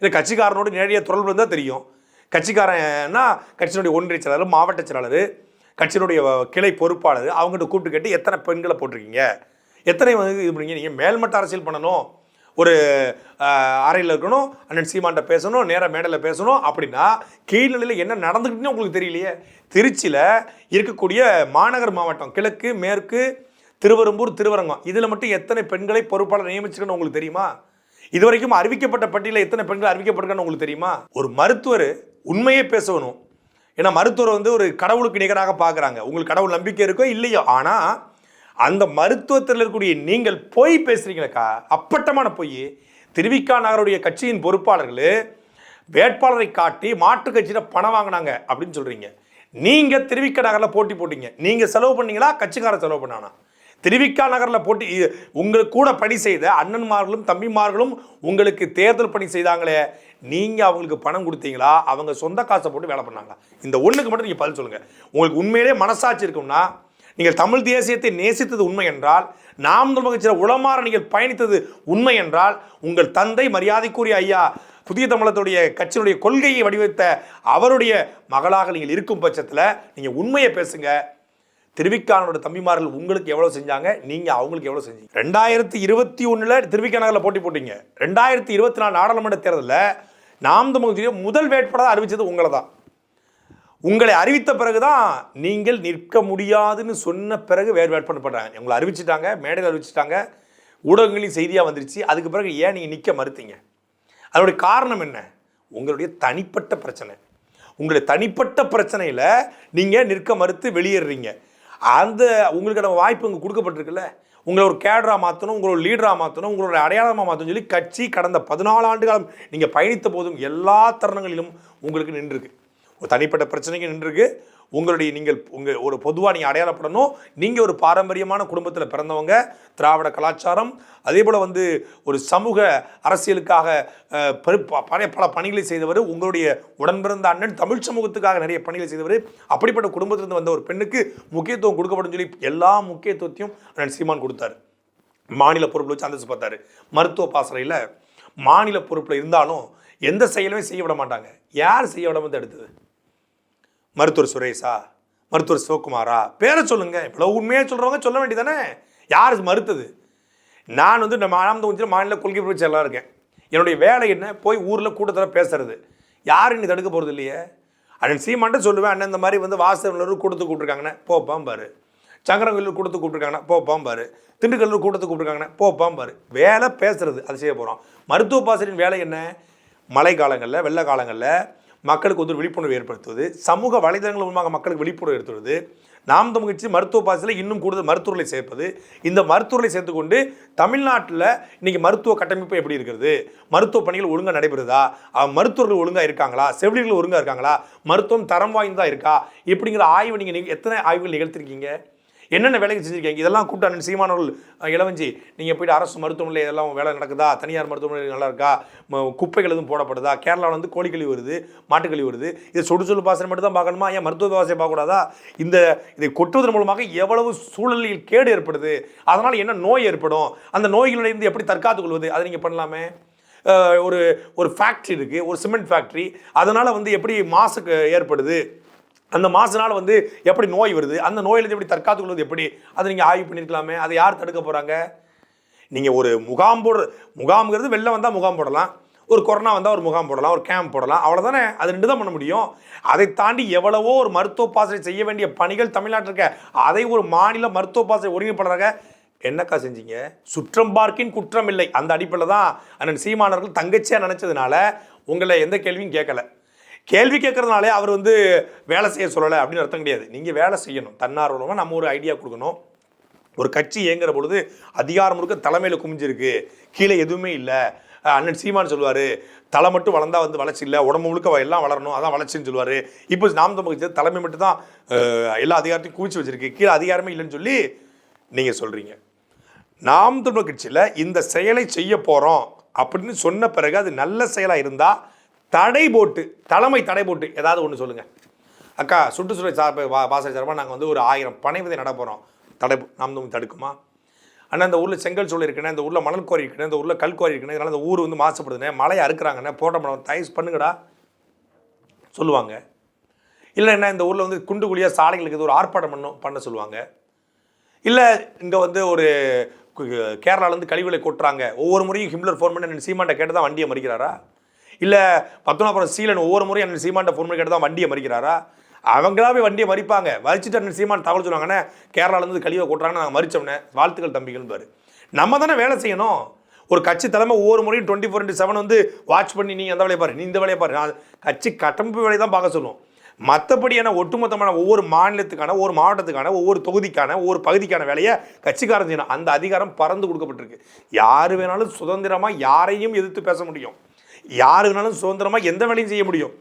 இல்லை கட்சிக்காரனோடு நேரடியாக தொடர்பு இருந்தால் தெரியும். கட்சிக்காரன்னா கட்சியினுடைய ஒன்றிய செயலாளர் மாவட்ட செயலாளர் கட்சியினுடைய கிளை பொறுப்பாளர் அவங்ககிட்ட கூப்பிட்டு கேட்டு எத்தனை பெண்களை போட்டிருக்கீங்க? எத்தனை வந்து இது பண்ணீங்க? நீங்கள் மேல்மட்ட அரசியல் பண்ணணும். ஒரு அறையில் இருக்கணும் அண்ணன் சீமான்ட்ட பேசணும் நேராக மேடையில் பேசணும். அப்படின்னா கீழ்நிலையில் என்ன நடந்துக்கிட்டுன்னு உங்களுக்கு தெரியலையே. திருச்சியில் இருக்கக்கூடிய மாநகர் மாவட்டம் கிழக்கு மேற்கு திருவரும்பூர் திருவரங்கம். இதில் மட்டும் எத்தனை பெண்களை பொறுப்பாளர் நியமிச்சிருக்கணும் உங்களுக்கு தெரியுமா? இது வரைக்கும் அறிவிக்கப்பட்ட பட்டியலில் எத்தனை பெண்கள் அறிவிக்கப்பட்டிருக்கான்னு உங்களுக்கு தெரியுமா? ஒரு மருத்துவர் உண்மையே பேசணும் ஏன்னா மருத்துவர் வந்து ஒரு கடவுளுக்கு நிகராக பார்க்குறாங்க. உங்களுக்கு கடவுள் நம்பிக்கை இருக்கோ இல்லையோ. ஆனால் அந்த மருத்துவத்தில் இருக்கக்கூடிய நீங்கள் பொய் பேசுகிறீங்களக்கா அப்பட்டமான பொய். திருவிக்கா நகருடைய கட்சியின் பொறுப்பாளர்கள் வேட்பாளரை காட்டி மாற்று கட்சியில் பணம் வாங்கினாங்க அப்படின்னு சொல்கிறீங்க நீங்கள் திருவிக்க நகரில் போட்டி போட்டீங்க. நீங்கள் செலவு பண்ணீங்களா? கட்சிக்காரர் செலவு பண்ணானா? திருவிக்கா நகரில் போட்டி உங்களுக்கு கூட பணி செய்த அண்ணன்மார்களும் தம்பிமார்களும் உங்களுக்கு தேர்தல் பணி செய்தாங்களே நீங்கள் அவங்களுக்கு பணம் கொடுத்தீங்களா? அவங்க சொந்த காசை போட்டு வேலை பண்ணாங்களா? இந்த ஒன்றுக்கு மட்டும் நீங்கள் பதில் சொல்லுங்கள் உங்களுக்கு உண்மையிலே மனசாட்சி இருக்கும்னா நீங்கள் தமிழ் தேசியத்தை நேசித்தது உண்மை என்றால் நாம் தமிழ் உளமாற நீங்கள் பயணித்தது உண்மை என்றால் உங்கள் தந்தை மரியாதைக்குரிய ஐயா புதிய தமிழத்துடைய கட்சியினுடைய கொள்கையை வடிவமைத்த அவருடைய மகளாக நீங்கள் இருக்கும் பட்சத்தில் நீங்கள் உண்மையை பேசுங்க. திருவிக்கானோட தம்பிமார்கள் உங்களுக்கு எவ்வளோ செஞ்சாங்க? நீங்கள் அவங்களுக்கு எவ்வளோ செஞ்சீங்க? ரெண்டாயிரத்தி இருபத்தி ஒன்றில் திருவிக்கானகில் போட்டி போட்டீங்க. ரெண்டாயிரத்தி இருபத்தி நாலு நாடாளுமன்ற தேர்தலில் நாம் தமிழ் முதல் வேட்பாளராக அறிவித்தது உங்களை தான் உங்களை அறிவித்த பிறகுதான் நீங்கள் நிற்க முடியாதுன்னு சொன்ன பிறகு வேறு வேட்பாளர் பண்ணுறாங்க உங்களை அறிவிச்சிட்டாங்க மேடையில் அறிவிச்சிட்டாங்க ஊடகங்களையும் செய்தியாக வந்துருச்சு. அதுக்கு பிறகு ஏன் நீங்கள் நிற்க மறுத்தீங்க? அதனுடைய காரணம் என்ன? உங்களுடைய தனிப்பட்ட பிரச்சனை. உங்களுடைய தனிப்பட்ட பிரச்சனையில் நீங்கள் நிற்க மறுத்து வெளியேறுறீங்க அந்த உங்களுக்கான வாய்ப்பு இங்கே கொடுக்கப்பட்டிருக்குல்ல? உங்களை ஒரு கேடராக மாற்றணும் உங்களை ஒரு லீடராக மாற்றணும் உங்களோட அடையாளமாக மாற்றணும் சொல்லி கட்சி கடந்த பதினாலு ஆண்டு காலம் நீங்கள் பயணித்த போதும் எல்லா தருணங்களிலும் உங்களுக்கு நின்றுருக்கு. ஒரு தனிப்பட்ட பிரச்சனைக்கு நின்றுருக்கு. உங்களுடைய நீங்கள் உங்கள் ஒரு பொதுவாக நீங்கள் அடையாளப்படணும். நீங்கள் ஒரு பாரம்பரியமான குடும்பத்தில் பிறந்தவங்க திராவிட கலாச்சாரம் அதே போல் வந்து ஒரு சமூக அரசியலுக்காக அஹ், ப- பல பல பணிகளை செய்தவர் உங்களுடைய உடன்பிறந்த அண்ணன் தமிழ் சமூகத்துக்காக நிறைய பணிகளை செய்தவர் அப்படிப்பட்ட குடும்பத்திலிருந்து வந்த ஒரு பெண்ணுக்கு முக்கியத்துவம் கொடுக்கப்படும் சொல்லி எல்லா முக்கியத்துவத்தையும் அண்ணன் சீமான் கொடுத்தாரு. மாநில பொறுப்பில் வச்சு அந்தஸ்து பார்த்தாரு. மருத்துவ பாசறையில் மாநில பொறுப்பில் இருந்தாலும் எந்த செயலுமே செய்ய விட மாட்டாங்க. யார் செய்ய விடாம எடுத்தது? மருத்துவர் சுரேஷா மருத்துவர் சிவகுமாரா? பேரை சொல்லுங்க. இவ்வளோ உண்மையாக சொல்கிறவங்க சொல்ல வேண்டியதானே? யார் மறுத்தது? நான் வந்து நம்ம ஆனந்த கொஞ்சம் மாநில கொள்கை பிரச்சனை இருக்கேன். என்னுடைய வேலை என்ன? போய் ஊரில் கூட்டத்தில் பேசுறது. யாரும் இன்னைக்கு தடுக்க போகிறது இல்லையே? அண்ணன் சீமான்ட்டு சொல்லுவேன். அண்ணன் இந்த மாதிரி வந்து வாசகர்கள் கூட்டத்து கூப்பிட்ருக்காங்கண்ணே போப்பாம் பாரு சங்கரங்கல்லூர் கூட்டத்து கூப்பிட்டுருக்காங்கண்ணா போப்பாம் பாரு திண்டுக்கல்லூர் கூட்டத்துக்கு கூப்பிட்டுருக்காங்கண்ணே போப்பாம் பாரு வேலை பேசுறது. அது செய்ய போகிறோம் மருத்துவ பாசரின் வேலை என்ன? மழை காலங்களில் வெள்ள காலங்களில் மக்களுக்கு வந்து ஒரு விழிப்புணர்வு ஏற்படுத்துவது சமூக வலைதளங்கள் மூலமாக மக்களுக்கு விழிப்புணர்வு ஏற்படுத்துவது நாம் தமிழ் மருத்துவ பாசத்தில் இன்னும் கூடுதல் மருத்துவர்களை சேர்ப்பது இந்த மருத்துவர்களை சேர்த்துக்கொண்டு தமிழ்நாட்டில் இன்றைக்கி மருத்துவ கட்டமைப்பு எப்படி இருக்கிறது? மருத்துவ பணிகள் ஒழுங்காக நடைபெறுதா? மருத்துவர்கள் ஒழுங்காக இருக்காங்களா? செவிலியர்கள் ஒழுங்காக இருக்காங்களா? மருத்துவம் தரம் வாய்ந்ததாக இருக்கா? இப்படிங்கிற ஆய்வு நீங்கள் எத்தனை ஆய்வுகள் நிகழ்த்திருக்கீங்க? என்னென்ன வேலைகள் செஞ்சுருக்கீங்க? இதெல்லாம் கூப்பிட்டு சீமானவர்கள் இளவஞ்சி நீங்கள் போயிட்டு அரசு மருத்துவமனையில் இதெல்லாம் வேலை நடக்குதா? தனியார் மருத்துவமனை நல்லா இருக்கா? குப்பைகள் எதுவும் போடப்படுதா? கேரளாவில் வந்து கோழிக்கழி வருது மாட்டுக்கழி வருது. இது சுடு சொல்லு பாசனம் மட்டும் தான் பார்க்கணுமா? ஏன் மருத்துவ பாசனை பார்க்கக்கூடாதா? இந்த இதை கொட்டுவதன் மூலமாக எவ்வளவு சூழலில் கேடு ஏற்படுது? அதனால் என்ன நோய் ஏற்படும்? அந்த நோய்களிலிருந்து எப்படி தற்காத்துக் கொள்வது? அதை நீங்கள் பண்ணலாமே. ஒரு ஒரு ஃபேக்ட்ரி இருக்குது ஒரு சிமெண்ட் ஃபேக்ட்ரி அதனால் வந்து எப்படி மாசுக்கு ஏற்படுது? அந்த மாசனால வந்து எப்படி நோய் வருது? அந்த நோயிலிருந்து எப்படி தற்காத்துக் கொள்வது எப்படி? அதை நீங்கள் ஆய்வு பண்ணியிருக்கலாமே. அதை யார் தடுக்க போகிறாங்க நீங்கள் ஒரு முகாம் போடுற முகாம்ங்கிறது வெளில வந்தால் முகாம் போடலாம். ஒரு கொரோனா வந்தால் ஒரு முகாம் போடலாம். ஒரு கேம்ப் போடலாம். அவ்வளோதானே அது ரெண்டு தான் பண்ண முடியும். அதை தாண்டி எவ்வளவோ ஒரு மருத்துவ பாசறை செய்ய வேண்டிய பணிகள் தமிழ்நாட்டில் இருக்க அதை ஒரு மாநில மருத்துவ பாசறை ஒருங்கிணைப்பாளராக என்னக்கா செஞ்சீங்க? சுற்றம் பார்க்கின் குற்றம் இல்லை. அந்த அடிப்படையில் தான் அண்ணன் சீமானவர்கள் தங்கச்சியாக நினச்சதுனால உங்களை எந்த கேள்வியும் கேட்கல. கேள்வி கேட்குறதுனாலே அவர் வந்து வேலை செய்ய சொல்லலை அப்படின்னு அர்த்தம் கிடையாது. நீங்கள் வேலை செய்யணும். தன்னார்வலமாக நம்ம ஒரு ஐடியா கொடுக்கணும். ஒரு கட்சி இயங்குற பொழுது அதிகாரம் முழுக்க தலைமையில் குமிஞ்சிருக்கு. கீழே எதுவுமே இல்லை. அண்ணன் சீமான் சொல்லுவார் தலை மட்டும் வளர்ந்தால் வந்து வளர்ச்சி இல்லை உடம்பு முழுக்க எல்லாம் வளரணும் அதான் வளர்ச்சின்னு சொல்லுவார். இப்போ நாம் தமிழ் தலைமை மட்டும் தான் எல்லா அதிகாரத்தையும் குவிச்சு வச்சிருக்கு. கீழே அதிகாரமே இல்லைன்னு சொல்லி நீங்கள் சொல்கிறீங்க நாம் தமிழர் கட்சியில் இந்த செயலை செய்ய போகிறோம் அப்படின்னு சொன்ன பிறகு அது நல்ல செயலாக இருந்தால் தடை போட்டு தலைமை தடை போட்டு ஏதாவது ஒன்று சொல்லுங்கள் அக்கா சுற்றுச்சூழல் சார்பு வா வாசல் சார்பாக நாங்கள் வந்து ஒரு ஆயிரம் பனை விதை நட போகிறோம் தடை நாம் தடுக்குமா? அண்ணா இந்த ஊரில் செங்கல் சூழல் இருக்குண்ணே இந்த ஊரில் மணல் குவாரி இருக்குண்ணே இந்த ஊரில் கல் குவாரி இருக்குண்ணே இதனால் இந்த ஊர் வந்து மாசுபடுதுண்ணே மழையை அறுக்கிறாங்கண்ணே போட்ட மணம் தயவு பண்ணுங்கடா. சொல்லுவாங்க. இல்லை என்ன இந்த ஊரில் வந்து குண்டு குழியாக சாலைகளுக்கு இது ஒரு ஆர்ப்பாட்டம் பண்ணும் பண்ண சொல்லுவாங்க. இல்லை இங்கே வந்து ஒரு கேரளாவிலேருந்து கழிவுகளை கொட்டுறாங்க. ஒவ்வொரு முறையும் ஹிம்லர் ஃபோன் பண்ணி அண்ணன் சீமாண்ட கேட்டு தான் வண்டியை மறிக்கிறாரா? இல்லை பத்மநாபுரம் சீலன் ஒவ்வொரு முறையும் அண்ணன் சீமாண்ட ஃபோன் பண்ணி கேட்டு தான் வண்டியை மறிக்கிறாரா? அவங்களாவே வண்டியை மறிப்பாங்க. மறிச்சிட்டு அண்ணன் சீமான் தகவல் சொல்லுவாங்கண்ணே கேரளாலேருந்து கழிவை கொட்டுறாங்கன்னு நாங்கள் மறிச்சோம்னே. வாழ்த்துக்கள் தம்பிகள் பாரு நம்ம தானே வேலை செய்யணும். ஒரு கட்சி தலைமை ஒவ்வொரு முறையும் டுவெண்ட்டி ஃபோர் இன்ட்டு செவன் வந்து வாட்ச் பண்ணி நீ அந்த வேலையை பாரு நீ இந்த வேலையை பாரு. நான் கட்சி கட்டமைப்பு வேலையை தான் பார்க்க சொல்லுவோம். மற்றபடியான ஒட்டுமொத்தமான ஒவ்வொரு மாநிலத்துக்கான ஒவ்வொரு மாவட்டத்துக்கான ஒவ்வொரு தொகுதிக்கான ஒவ்வொரு பகுதிக்கான வேலையை கட்சிக்காரன் செய்யணும். அந்த அதிகாரம் பறந்து கொடுக்கப்பட்டிருக்கு. யார் வேணாலும் சுதந்திரமாக யாரையும் எதிர்த்து பேச முடியும். யார் வேணாலும் சுதந்திரமாக எந்த வேலையும் செய்ய முடியும்.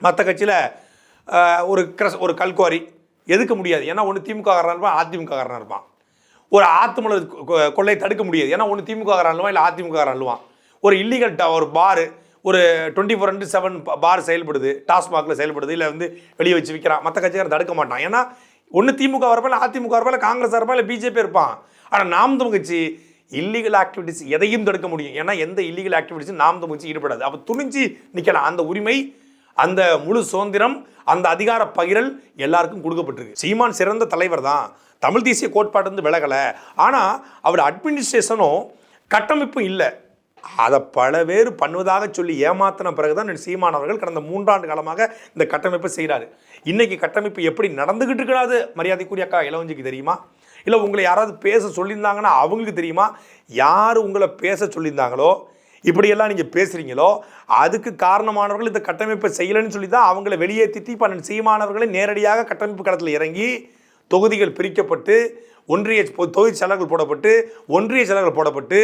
மற்ற கட்சியில் ஒரு கிரஸ் ஒரு கல்குவாரி எதுக்க முடியாது. ஏன்னா ஒன்று திமுககாரனாக இருப்பான் அதிமுக இருப்பான். ஒரு ஆத்துமலர் கொ- கொள்ளையை தடுக்க முடியாது. ஏன்னா ஒன்று திமுககாரன் அழுவான் இல்லை அதிமுக காரன் அழுவான் ஒரு இல்லீகல் ஒரு பாரு ஒரு twenty four into seven bar செயல்படுது டாஸ்மாகில் செயல்படுது இல்லை வந்து வெளியே வச்சு விற்கிறான் மற்ற கட்சிக்காரன் தடுக்க மாட்டான். ஏன்னா ஒன்று திமுக வரப்பா இல்லை அதிமுக வரப்பா இல்லை காங்கிரஸ் வரப்பா இல்லை பிஜேபி இருப்பான். ஆனால் நாம் தமிழ் கட்சி இல்லீகல் ஆக்டிவிட்டிஸ் எதையும் தடுக்க முடியும். ஏன்னா எந்த இல்லீகல் ஆக்டிவிட்டிஸும் நாம் தமிழ்ச்சி ஈடுபடாது. அப்போ துணிஞ்சு நிற்கலாம் அந்த உரிமை அந்த முழு சுதந்திரம் அந்த அதிகார பகிரல் எல்லாருக்கும் கொடுக்கப்பட்டிருக்கு. சீமான் சிறந்த தலைவர் தான் தமிழ் தேசிய கோட்பாடு வந்து விலகலை. ஆனால் அவர் அட்மினிஸ்ட்ரேஷனும் கட்டமைப்பும் இல்லை. அதை பல பேர் பண்ணுவதாக சொல்லி ஏமாத்தின பிறகுதான் தான் சீமான் அவர்கள் கடந்த மூன்றாண்டு காலமாக இந்த கட்டமைப்பை செய்கிறாரு இன்னைக்கு கட்டமைப்பு எப்படி நடந்துகிட்டு இருக்கிறாது? மரியாதைக்குரிய அக்கா இளவஞ்சிக்கு தெரியுமா? இல்லை உங்களை யாராவது பேச சொல்லியிருந்தாங்கன்னா அவங்களுக்கு தெரியுமா? யார் உங்களை பேச சொல்லியிருந்தாங்களோ? இப்படியெல்லாம் நீங்கள் பேசுகிறீங்களோ அதுக்கு காரணமானவர்கள் இந்த கட்டமைப்பை செய்யலைன்னு சொல்லி தான் அவங்கள வெளியேற்றிட்டு இப்போ அண்ணன் சீமானவர்களை நேரடியாக கட்டமைப்பு களத்தில் இறங்கி தொகுதிகள் பிரிக்கப்பட்டு ஒன்றிய பொ- தொகுதி செயலர்கள் போடப்பட்டு ஒன்றிய செயலர்கள் போடப்பட்டு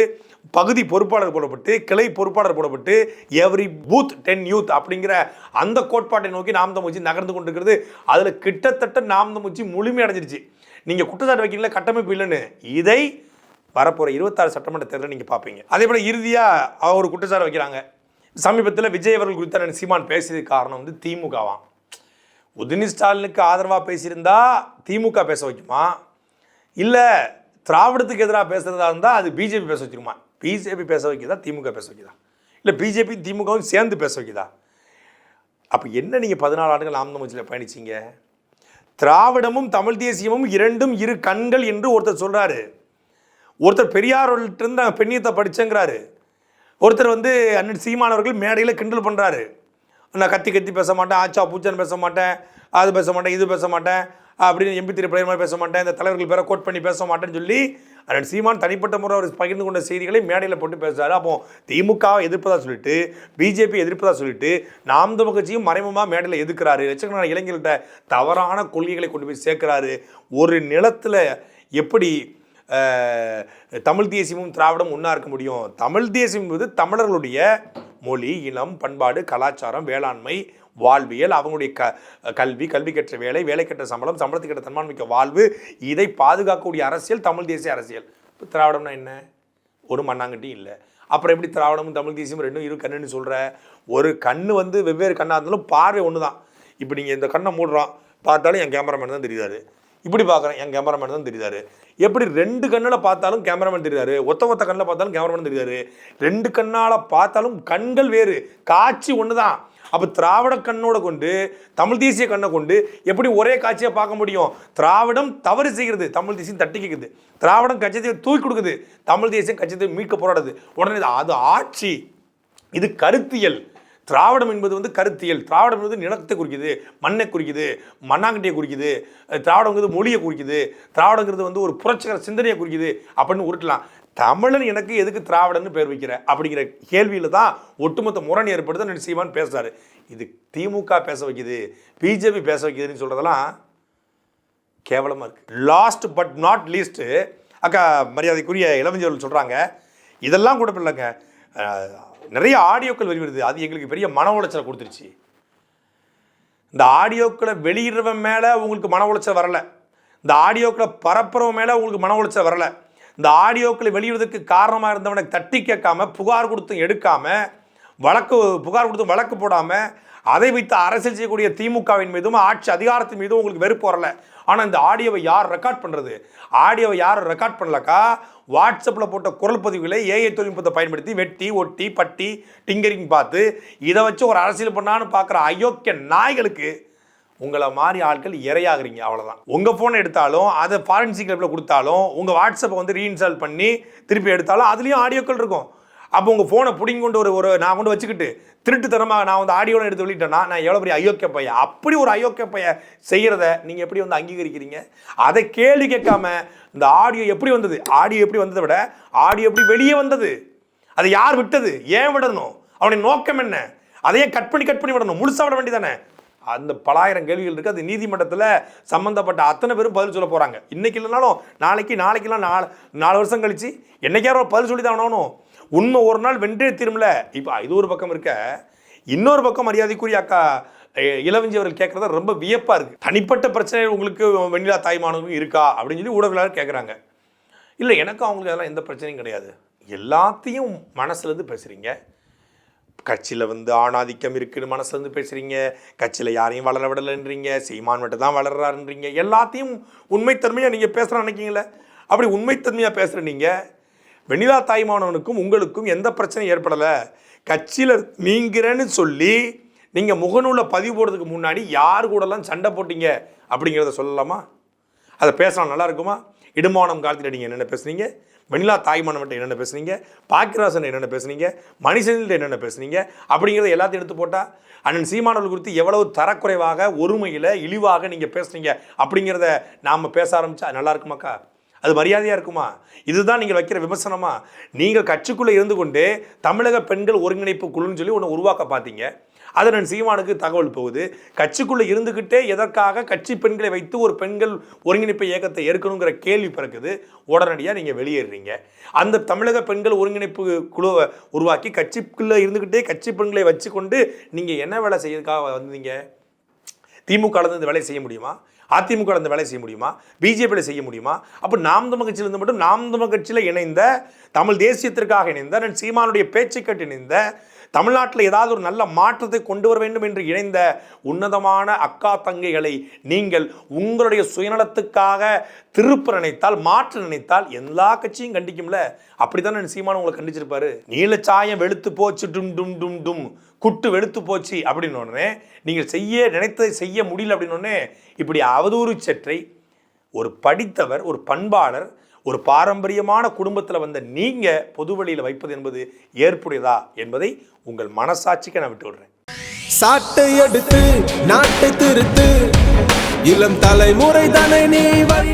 பகுதி பொறுப்பாளர் போடப்பட்டு கிளை பொறுப்பாளர் போடப்பட்டு எவ்ரி பூத் டென் யூத் அப்படிங்கிற அந்த கோட்பாட்டை நோக்கி நாம் தமிழ்ச்சி நகர்ந்து கொண்டிருக்கிறது. அதில் கிட்டத்தட்ட நாம் தமிழ்ச்சி முழுமையடைஞ்சிருச்சு. நீங்கள் குற்றச்சாட்டு வைக்கிறீங்களா கட்டமைப்பு இல்லைன்னு? இதை வரப்போகிற இருபத்தாறு சட்டமன்ற தேர்தலில் நீங்கள் பார்ப்பீங்க அதே போல் இறுதியாக அவர் ஒரு குற்றச்சாட்டு வைக்கிறாங்க. சமீபத்தில் விஜய் அவர்கள் குறித்த சீமான் பேசியதுக்கு காரணம் வந்து திமுகவாம். உதினி ஸ்டாலினுக்கு ஆதரவாக பேசியிருந்தா திமுக பேச வைக்குமா? இல்லை திராவிடத்துக்கு எதிராக பேசுகிறதா இருந்தால் அது பிஜேபி பேச வச்சுருமா பிஜேபி பேச வைக்குதா திமுக பேச வைக்குதா இல்லை பிஜேபி திமுகவும் சேர்ந்து பேச வைக்குதா அப்போ என்ன நீங்கள் பதினாலு ஆண்டுகள் நாம் தமிழ்ச்சியில் பயணிச்சீங்க? திராவிடமும் தமிழ் தேசியமும் இரண்டும் இரு கண்கள் என்று ஒருத்தர் சொல்கிறாரு ஒருத்தர் பெரியாரோட்டிருந்து பெண்ணியத்தை படிச்சேங்கிறாரு. ஒருத்தர் வந்து அண்ணன் சீமானவர்கள் மேடையில் கிண்டல் பண்ணுறாரு நான் கத்தி கத்தி பேச மாட்டேன் ஆச்சா பூச்சான்னு பேச மாட்டேன் அது பேச மாட்டேன் இது பேச மாட்டேன் அப்படின்னு எம்பி திரு பிளேயர் மாதிரி பேச மாட்டேன் இந்த தலைவர்கள் பேரை கோட் பண்ணி பேச மாட்டேன்னு சொல்லி அண்ணன் சீமான் தனிப்பட்ட முறை அவர் பகிர்ந்து கொண்ட செய்திகளை மேடையில் போட்டு பேசுகிறார் அப்போ திமுகவை எதிர்ப்பதா சொல்லிட்டு பிஜேபி எதிர்ப்பதா சொல்லிட்டு நாம் தமிழ் கட்சியும் மறைமுகமாக மேடையில் எதிர்க்கிறாரு. லட்சக்கணக்கான இளைஞர்கள்ட்ட தவறான கொள்கைகளை கொண்டு போய் சேர்க்கிறாரு. ஒரு நிலத்தில் எப்படி தமிழ் தேசியமும் திராவிடம் ஒன்றா இருக்க முடியும்? தமிழ் தேசியம் என்பது தமிழர்களுடைய மொழி இனம் பண்பாடு கலாச்சாரம் வேளாண்மை வாழ்வியல் அவங்களுடைய க கல்வி கல்வி கற்ற வேலை வேலை கற்ற சம்பளம் சம்பளத்துக்கு கற்ற தன்மான்மிக்க வாழ்வு இதை பாதுகாக்கக்கூடிய அரசியல் தமிழ் தேசிய அரசியல். இப்போ திராவிடம்னா என்ன? ஒரு மண்ணாங்கட்டி இல்லை. அப்புறம் எப்படி திராவிடமும் தமிழ் தேசியமும் ரெண்டும் இரு கண்ணுன்னு சொல்கிற ஒரு கண்ணு வந்து வெவ்வேறு கண்ணாக இருந்தாலும் பார்வை ஒன்று தான் இப்போ நீங்கள் இந்த கண்ணை மூடுறோம் பார்த்தாலும் என் கேமராமேன் தான் தெரியுதாரு இப்படி பார்க்குறேன் என் கேமராமேன் தான் தெரியுதாரு எப்படி ரெண்டு கண்ணில் பார்த்தாலும் கேமராமேன் தெரியுதாரு ஒத்த ஒத்த கண்ணில் பார்த்தாலும் கேமராமேன் தெரியுதாரு ரெண்டு கண்ணால் பார்த்தாலும் கண்கள் வேறு காட்சி ஒன்று தான் அப்போ திராவிட கண்ணோட கொண்டு தமிழ் தேசிய கண்ணை கொண்டு எப்படி ஒரே காட்சியை பார்க்க முடியும்? திராவிடம் தவறு செய்கிறது தமிழ் தேசியம் தட்டி கேட்குது திராவிடம் கட்சியத்தை தூக்கி கொடுக்குது தமிழ் தேசியம் கட்சியத்தை மீட்க போராடுது. உடனே அது ஆட்சி. இது கருத்தியல். திராவிடம் என்பது வந்து கருத்தியல். திராவிடம் என்பது நிலத்தை குறிக்குது மண்ணை குறிக்குது மண்ணாங்கட்டியை குறிக்குது திராவிடங்கிறது மொழியை குறிக்குது திராவிடங்கிறது வந்து ஒரு புரட்சிகர சிந்தனையை குறிக்குது அப்படின்னு உருட்டலாம். தமிழன் எனக்கு எதுக்கு திராவிடன்னு பேர் வைக்கிற? அப்படிங்கிற கேள்வியில் தான் ஒட்டுமொத்த முரண் ஏற்படுத்த நான் பேசுகிறாரு இது திமுக பேச வைக்குது பிஜேபி பேச வைக்குதுன்னு சொல்கிறதெல்லாம் கேவலமாக இருக்குது லாஸ்ட் பட் நாட் லீஸ்ட்டு அக்கா மரியாதைக்குரிய இளவஞ்சர்கள் சொல்கிறாங்க இதெல்லாம் கூட இல்லைங்க. நிறைய ஆடியோக்கள் வெளிவருது அது எங்களுக்கு பெரிய மன உளைச்சலை கொடுத்துருச்சு. இந்த ஆடியோக்களை வெளியிடுறவன் மேலே உங்களுக்கு மன உளைச்சல் வரலை. இந்த ஆடியோக்களை பரப்புறவன் மேலே உங்களுக்கு மன உளைச்சல் வரலை. இந்த ஆடியோக்களை வெளியிடுவதற்கு காரணமாக இருந்தவனை தட்டி கேட்காம புகார் கொடுத்தும் எடுக்காம வழக்கு புகார் கொடுத்தும் வழக்கு போடாமல் அதை வைத்து அரசியல் செய்யக்கூடிய திமுகவின் மீதும் ஆட்சி அதிகாரத்தின் மீதும் உங்களுக்கு வெறுப்பு வரல. ஆனால் இந்த ஆடியோவை யார் ரெக்கார்ட் பண்ணுறது ஆடியோவை யார் ரெக்கார்ட் பண்ணலக்கா? வாட்ஸ்அப்பில் போட்ட குரல் பதிவுகளை ஏஐ தொழில்நுட்பத்தை பயன்படுத்தி வெட்டி ஒட்டி பட்டி டிங்கரிங் பார்த்து இதை வச்சு ஒரு அரசியல் பண்ணான்னு பார்க்குற அயோக்கிய நாய்களுக்கு உங்களை மாதிரி ஆட்கள் இரையாகிறீங்க அவ்வளோதான் உங்கள் ஃபோனை எடுத்தாலும் அதை ஃபாரன்சிக் கிளப்பில் கொடுத்தாலும் உங்கள் வாட்ஸ்அப்பை வந்து ரீஇன்ஸ்டால் பண்ணி திருப்பி எடுத்தாலும் அதுலேயும் ஆடியோக்கள் இருக்கும். அப்போ உங்கள் ஃபோனை பிடிங்கி கொண்டு ஒரு ஒரு நான் கொண்டு வச்சுக்கிட்டு திருட்டுத்தனமாக நான் வந்து ஆடியோவில் எடுத்து வெளியிட்டேன்னா நான் எவ்வளோ பெரிய அயோக்கிய பையன்? அப்படி ஒரு அயோக்கிய பையன் செய்கிறத நீங்கள் எப்படி வந்து அங்கீகரிக்கிறீங்க? அதை கேள்வி கேட்காம இந்த ஆடியோ எப்படி வந்தது? ஆடியோ எப்படி வந்ததை விட ஆடியோ எப்படி வெளியே வந்தது? அதை யார் விட்டது? ஏன் விடணும்? அவனுடைய நோக்கம் என்ன? அதையே கட் பண்ணி கட் பண்ணி விடணும். முழுசா விட வேண்டியதானே அந்த பலாயிரம் கேள்விகள் இருக்குது அது நீதிமன்றத்தில் சம்மந்தப்பட்ட அத்தனை பேரும் பதில் சொல்ல போகிறாங்க இன்றைக்கி இல்லைனாலும் நாளைக்கு நாளைக்கெல்லாம் நாலு நாலு வருஷம் கழிச்சு என்றைக்காரோ பதில் சொல்லி தான் ஆகணும். உண்மை ஒரு நாள் வென்றே திரும்பல இப்போ இது ஒரு பக்கம் இருக்க. இன்னொரு பக்கம் மரியாதைக்குரிய அக்கா இளவஞ்சி அவர்கள் கேட்குறத ரொம்ப வியப்பாக இருக்குது தனிப்பட்ட பிரச்சனை உங்களுக்கு வெண்ணிலா தாய்மானவங்க இருக்கா? அப்படின்னு சொல்லி ஊடகங்களாக கேட்குறாங்க இல்லை எனக்கும் அவங்களுக்கு அதெல்லாம் எந்த பிரச்சனையும் கிடையாது. எல்லாத்தையும் மனசுலேருந்து பேசுகிறீங்க கட்சியில் வந்து ஆணாதிக்கம் இருக்குன்னு மனசுலேருந்து பேசுகிறீங்க கட்சியில் யாரையும் வளர விடலைன்றீங்க. சீமான் மட்டும் தான் வளர்றாருன்றீங்க. எல்லாத்தையும் உண்மைத்தன்மையாக நீங்கள் பேசுகிறேன் நினைக்கிங்களே அப்படி உண்மைத்தன்மையாக பேசுகிற நீங்கள் வெண்ணிலா தாய்மானவனுக்கும் உங்களுக்கும் எந்த பிரச்சனையும் ஏற்படலை. கட்சியில் நீங்கிறேன்னு சொல்லி நீங்கள் முகநூலில் பதிவு போடுறதுக்கு முன்னாடி யார் கூடலாம் சண்டை போட்டீங்க அப்படிங்கிறத சொல்லலாமா? அதை பேசலாம் நல்லா இருக்குமா? இடுமானம் காலத்தில் நீங்கள் என்னென்ன பேசுனீங்க? வெண்ணிலா தாய்மானவன்ட்ட என்னென்ன பேசுனீங்க? பாக்கிராசன் என்னென்ன பேசுனீங்க? மணிசனில் என்னென்ன பேசுனீங்க? அப்படிங்கிறத எல்லாத்தையும் எடுத்து போட்டால் அண்ணன் சீமானவர்கள் குறித்து எவ்வளவு தரக்குறைவாக ஒருமையில் இழிவாக நீங்கள் பேசுனீங்க அப்படிங்கிறத நாம் பேச ஆரம்பிச்சா நல்லா இருக்குமாக்கா அது மரியாதையாக இருக்குமா? இதுதான் நீங்கள் வைக்கிற விமர்சனமா? நீங்கள் கட்சிக்குள்ளே இருந்து கொண்டு தமிழக பெண்கள் ஒருங்கிணைப்பு குழுன்னு சொல்லி ஒன்று உருவாக்க பார்த்தீங்க அது சீமானுக்கு தகவல் போகுது. கட்சிக்குள்ளே இருந்துக்கிட்டே எதற்காக கட்சி பெண்களை வைத்து ஒரு பெண்கள் ஒருங்கிணைப்பு இயக்கத்தை ஏற்கணுங்கிற கேள்வி பிறக்குது. உடனடியாக நீங்கள் வெளியேறுறீங்க. அந்த தமிழக பெண்கள் ஒருங்கிணைப்பு குழுவை உருவாக்கி கட்சிக்குள்ளே இருந்துக்கிட்டே கட்சி பெண்களை வச்சுக்கொண்டு நீங்கள் என்ன வேலை செய்யறதுக்காக வந்தீங்க? திமுக இந்த வேலையை செய்ய முடியுமா? அதிமுக ல வேலை செய்ய முடியுமா? பிஜேபியில் செய்ய முடியுமா? அப்போ நாம் தமிழ் கட்சியிலிருந்து மட்டும் நாம் தமிழ் கட்சியில் இணைந்த தமிழ் தேசியத்திற்காக இணைந்த நான் சீமானுடைய பேச்சு கேட்டு இணைந்த தமிழ்நாட்டில் ஏதாவது ஒரு நல்ல மாற்றத்தை கொண்டு வர வேண்டும் என்று இணைந்த உன்னதமான அக்கா தங்கைகளை நீங்கள் உங்களுடைய சுயநலத்துக்காக திருப்ப நினைத்தால் மாற்ற நினைத்தால் எல்லா கட்சியும் கண்டிக்கும்ல? அப்படித்தான் சீமான உங்களை கண்டிச்சிருப்பாரு? நீலச்சாயம் வெளுத்து போச்சு டும் டும் டும் டும். குட்டு வெளுத்து போச்சு அப்படின்னு உடனே நீங்கள் செய்ய நினைத்ததை செய்ய முடியல அப்படின்னு உடனே இப்படி அவதூறு சற்றை ஒரு படித்தவர் ஒரு பண்பாளர் ஒரு பாரம்பரியமான குடும்பத்தில் வந்த நீங்கள் பொது வழியில் வைப்பது என்பது ஏற்புடையதா என்பதை உங்கள் மனசாட்சிக்கு நான் விட்டு விடுறேன். சாட்டை எடுத்து நாட்டை திருத்து. இளம் தலைமுறை தானே நீ வழி